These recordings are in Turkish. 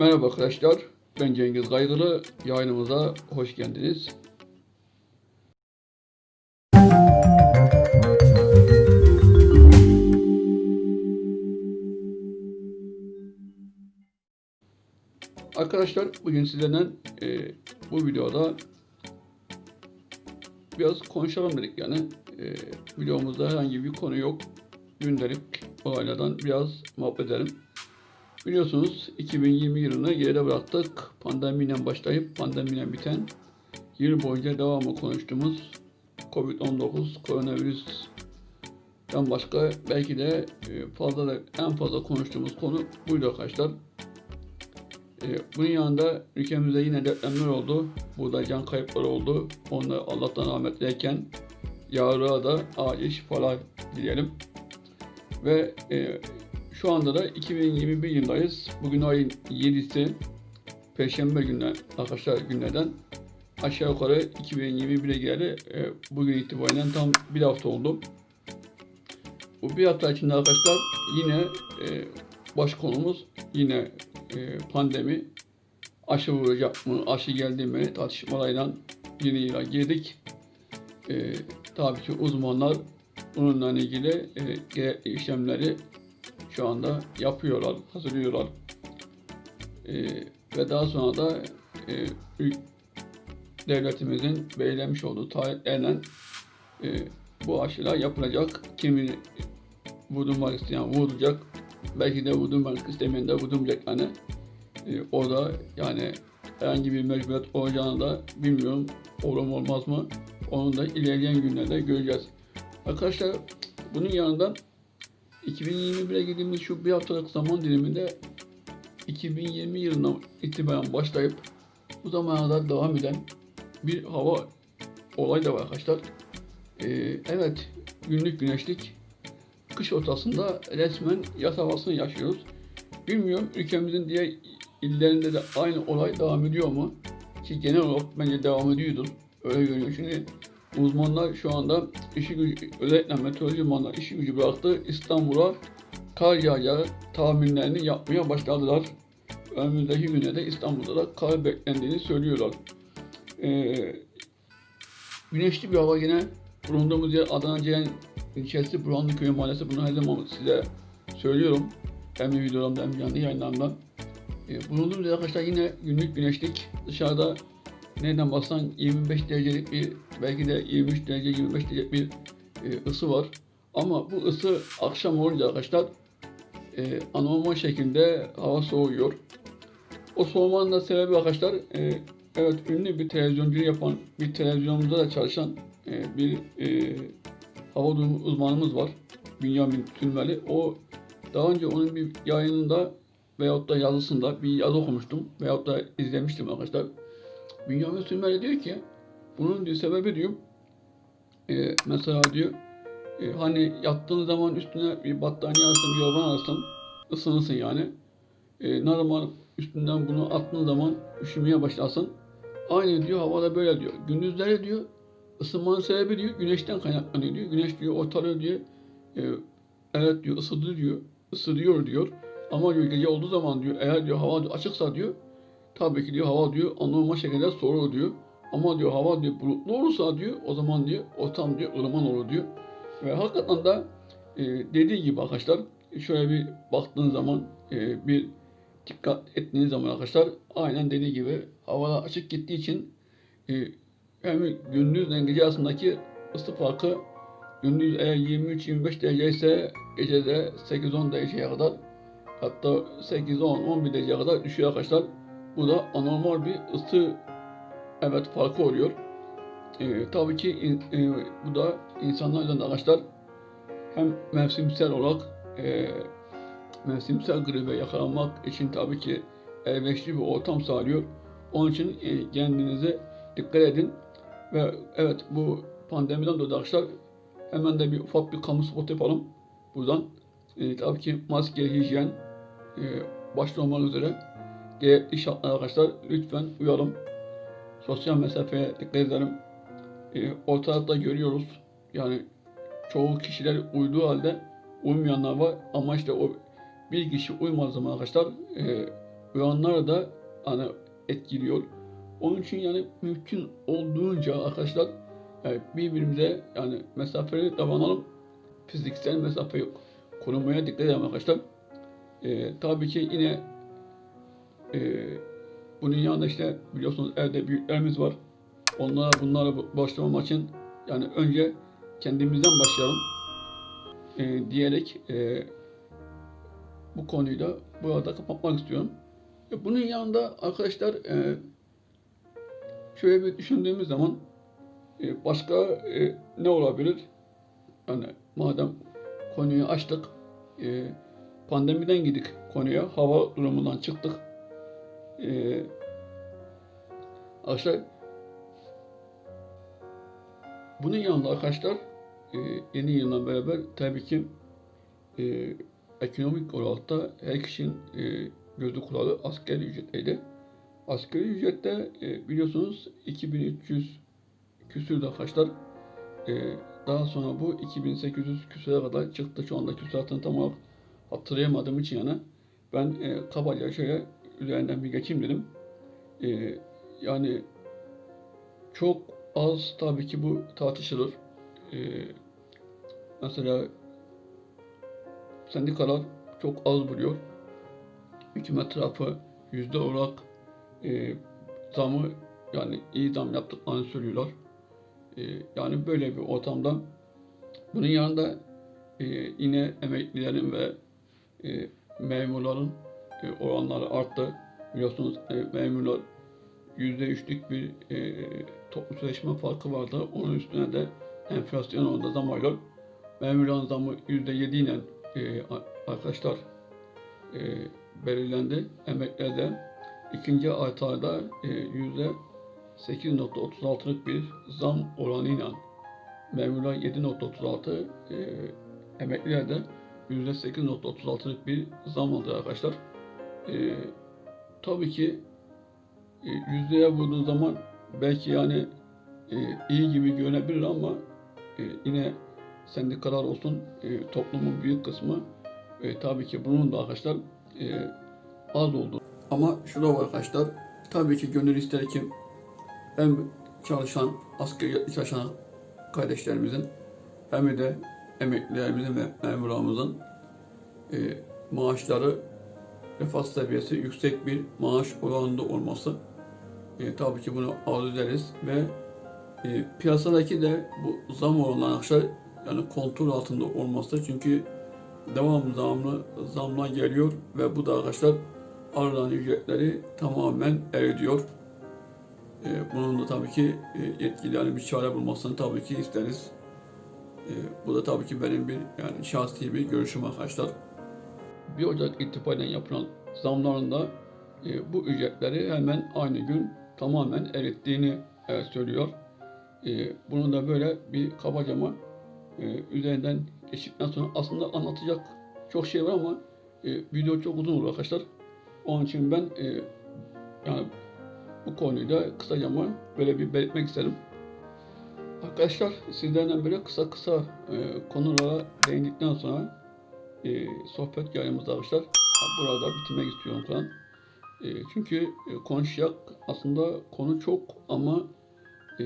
Merhaba arkadaşlar, ben Cengiz Kaygılı. Yayınımıza hoş geldiniz. Arkadaşlar bugün sizlerle e, bu videoda biraz konuşalım dedik yani. E, videomuzda herhangi bir konu yok. Gündelik olaylardan biraz muhabbet edelim. Biliyorsunuz 2020 yılını geride bıraktık. Pandemiyle başlayıp pandemiyle biten yıl boyunca devamlı konuştuğumuz Covid-19 koronavirüsten başka belki de e, fazla da en fazla konuştuğumuz konu buydu arkadaşlar. E, Bunun yanında ülkemizde yine depremler oldu. Burada can kayıpları oldu. Onları Allah'tan rahmet dileyken yarına da acil şifalar dileyelim. Ve e, şu anda da 2021 yılındayız. Bugün ayın 7'si. Perşembe günü arkadaşlar günlerden aşağı yukarı 2021'e geldi. E, bugün itibariyle tam bir hafta oldu. Bu bir hafta içinde arkadaşlar yine e, baş konumuz yine e, pandemi. Aşı vuracak mı, aşı geldi mi tartışmalarıyla yeni yıla girdik. E, tabii ki uzmanlar bununla ilgili e, işlemleri şu anda yapıyorlar, hazırlıyorlar. E, ve daha sonra da e, devletimizin belirlemiş olduğu tarihlerle e, bu aşılar yapılacak. Kimi vurdurmak isteyen vurulacak. Belki de vurdurmak istemeyen de vurdurmayacak yani. E, orada yani herhangi bir mecburiyet olacağını da bilmiyorum. Olur mu olmaz mı? Onu da ilerleyen günlerde göreceğiz. Arkadaşlar bunun yanında 2021'e girdiğimiz şu bir haftalık zaman diliminde 2020 yılından itibaren başlayıp bu zamana kadar devam eden bir hava olay da var arkadaşlar. Ee, evet günlük güneşlik kış ortasında resmen yaz havasını yaşıyoruz. Bilmiyorum ülkemizin diğer illerinde de aynı olay devam ediyor mu? Ki genel olarak bence devam ediyordur. Öyle görünüyor. Şimdi uzmanlar şu anda işi gücü, özellikle meteoroloji uzmanlar işi gücü bıraktı. İstanbul'a kar yağacağı tahminlerini yapmaya başladılar. Önümüzdeki güne de İstanbul'da da kar beklendiğini söylüyorlar. Ee, güneşli bir hava yine bulunduğumuz yer Adana Ceyhan ilçesi Burhanlıköy Mahallesi. Bunu her zaman size söylüyorum. Hem videolarımda hem canlı yayınlarımda. Ee, bulunduğumuz yer arkadaşlar yine günlük güneşlik. Dışarıda nereden baksan 25 derecelik bir belki de 23 derece 25 derecelik bir e, ısı var. Ama bu ısı akşam olunca arkadaşlar e, anormal şekilde hava soğuyor. O soğumanın da sebebi arkadaşlar e, evet ünlü bir televizyoncu yapan bir televizyonumuzda da çalışan e, bir e, hava durumu uzmanımız var. Bünyamin Tülmeli. O daha önce onun bir yayınında veyahut da yazısında bir yazı okumuştum veyahut da izlemiştim arkadaşlar. Bünyamin Tülmeli diyor ki bunun diyor sebebi diyor e, mesela diyor e, hani yattığın zaman üstüne bir battaniye alırsın, bir yorgan alırsın, ısınırsın yani. E, normal üstünden bunu attığın zaman üşümeye başlarsın. Aynı diyor havada böyle diyor. Gündüzleri diyor ısınmanın sebebi diyor güneşten kaynaklanıyor diyor. Güneş diyor ortalığı diyor e, evet diyor ısıdı diyor, ısırıyor diyor. Ama diyor gece olduğu zaman diyor eğer diyor hava açıksa diyor tabii ki diyor hava diyor anormal şekilde soğur diyor. Ama diyor hava diyor bulutlu olursa diyor o zaman diyor ortam diyor ılıman olur diyor. Ve hakikaten de e, dediği gibi arkadaşlar şöyle bir baktığın zaman e, bir dikkat ettiğiniz zaman arkadaşlar aynen dediği gibi havalar açık gittiği için e, hem gündüzle gece arasındaki ısı farkı gündüz eğer 23-25 derece ise gecede 8-10 dereceye kadar hatta 8-10-11 dereceye kadar düşüyor arkadaşlar. Bu da anormal bir ısı evet farkı oluyor. Ee, tabii ki in- e, bu da insanlar üzerinde arkadaşlar hem mevsimsel olarak e, mevsimsel gribe yakalanmak için tabii ki elverişli bir ortam sağlıyor. Onun için e, kendinize dikkat edin. Ve evet bu pandemiden dolayı arkadaşlar hemen de bir ufak bir kamu spotu yapalım buradan. E, tabii ki maske, hijyen e, başta üzere gerekli şartlar arkadaşlar lütfen uyalım. Sosyal mesafeye dikkat edelim. E, ortalıkta görüyoruz. Yani çoğu kişiler uyduğu halde uymayanlar var ama işte o bir kişi uymadığı zaman arkadaşlar e, uyanlar da hani etkiliyor. Onun için yani mümkün olduğunca arkadaşlar yani birbirimize yani mesafeli davranalım. Fiziksel mesafe korumaya dikkat edelim arkadaşlar. Ee, tabii ki yine e, bunun yanında işte biliyorsunuz evde büyüklerimiz var. Onlara bunlara başlamamak için yani önce kendimizden başlayalım e, diyerek e, bu konuyu da burada kapatmak istiyorum. E, bunun yanında arkadaşlar e, şöyle bir düşündüğümüz zaman e, başka e, ne olabilir? Yani madem konuyu açtık, e, pandemiden gidik konuya, hava durumundan çıktık. E, arkadaşlar bunun yanında arkadaşlar e, yeni yılla beraber tabii ki e, ekonomik olarak da her kişinin e, gözü kulağı asgari ücretteydi. Asgari ücrette e, biliyorsunuz 2300 küsür arkadaşlar. E, daha sonra bu 2800 küsüre kadar çıktı. Şu anda küsuratını tam olarak hatırlayamadığım için yani ben e, kabaca şöyle üzerinden bir geçeyim dedim. E, yani çok az tabii ki bu tartışılır. E, mesela sendikalar çok az buluyor. Hükümet tarafı yüzde olarak e, zamı yani iyi zam yaptıklarını söylüyorlar. E, yani böyle bir ortamda bunun yanında e, yine emeklilerin ve e, memurların oranları arttı. Biliyorsunuz e, memurlar yüzde üçlük bir e, toplu sözleşme farkı vardı. Onun üstüne de enflasyon oranında zam alıyor. Memurların zamı yüzde yedi ile e, arkadaşlar e, belirlendi. Emeklerde ikinci aylarda e, yüzde 8.36'lık bir zam oranıyla memurlar 7.36 e, emeklilerde yüzde 8.36'lık bir zam aldı arkadaşlar. E, tabii ki e, yüzdeye vurduğu zaman belki yani e, iyi gibi görünebilir ama e, yine sendikalar olsun e, toplumun büyük kısmı e, tabii ki bunun da arkadaşlar e, az oldu. Ama şu da var arkadaşlar tabii ki gönül ister ki hem çalışan asgari çalışan kardeşlerimizin hem de emeklilerimizin ve memurlarımızın e, maaşları refah seviyesi yüksek bir maaş oranında olması e, tabii ki bunu arzu ederiz ve e, piyasadaki de bu zam oranları arkadaşlar yani kontrol altında olması çünkü devam zamlı zamlar geliyor ve bu da arkadaşlar aranan ücretleri tamamen eriyor. E, bunun da tabii ki e, yetkili yani bir çare bulmasını tabii ki isteriz. E, bu da tabii ki benim bir yani şahsi bir görüşüm arkadaşlar. 1 Ocak itibariyle yapılan zamların da e, bu ücretleri hemen aynı gün tamamen erittiğini e, söylüyor. E, bunu da böyle bir kabacama e, üzerinden geçtikten sonra aslında anlatacak çok şey var ama e, video çok uzun olur arkadaşlar. Onun için ben e, yani bu konuyu da kısaca ama böyle bir belirtmek isterim. Arkadaşlar sizlerden böyle kısa kısa e, konulara değindikten sonra e, sohbet yayınımızda arkadaşlar burada bitirmek istiyorum falan. E, çünkü e, konuşacak aslında konu çok ama e,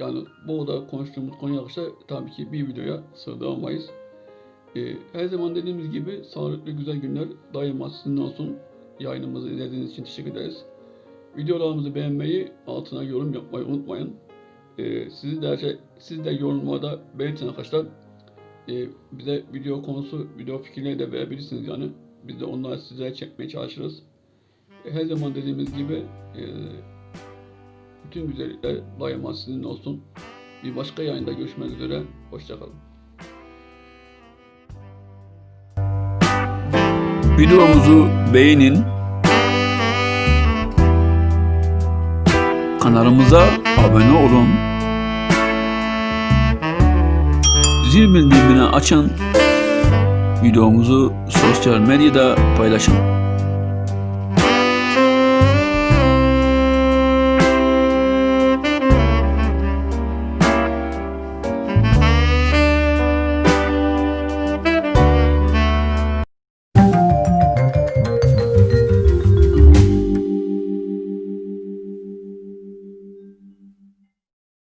yani bu da konuştuğumuz konu arkadaşlar tabii ki bir videoya sığdıramayız. E, her zaman dediğimiz gibi sağlıklı güzel günler daima sizin olsun. Yayınımızı izlediğiniz için teşekkür ederiz. Videolarımızı beğenmeyi, altına yorum yapmayı unutmayın. E, sizi de, siz de yorumlarda belirtin arkadaşlar. E, bize video konusu, video fikirleri de verebilirsiniz yani. Biz de onları size çekmeye çalışırız. E, her zaman dediğimiz gibi e, bütün güzellikler daima sizin olsun. Bir başka yayında görüşmek üzere. Hoşçakalın. Videomuzu beğenin. Kanalımıza abone olun. Zil bildirimini açın. Videomuzu sosyal medyada paylaşın.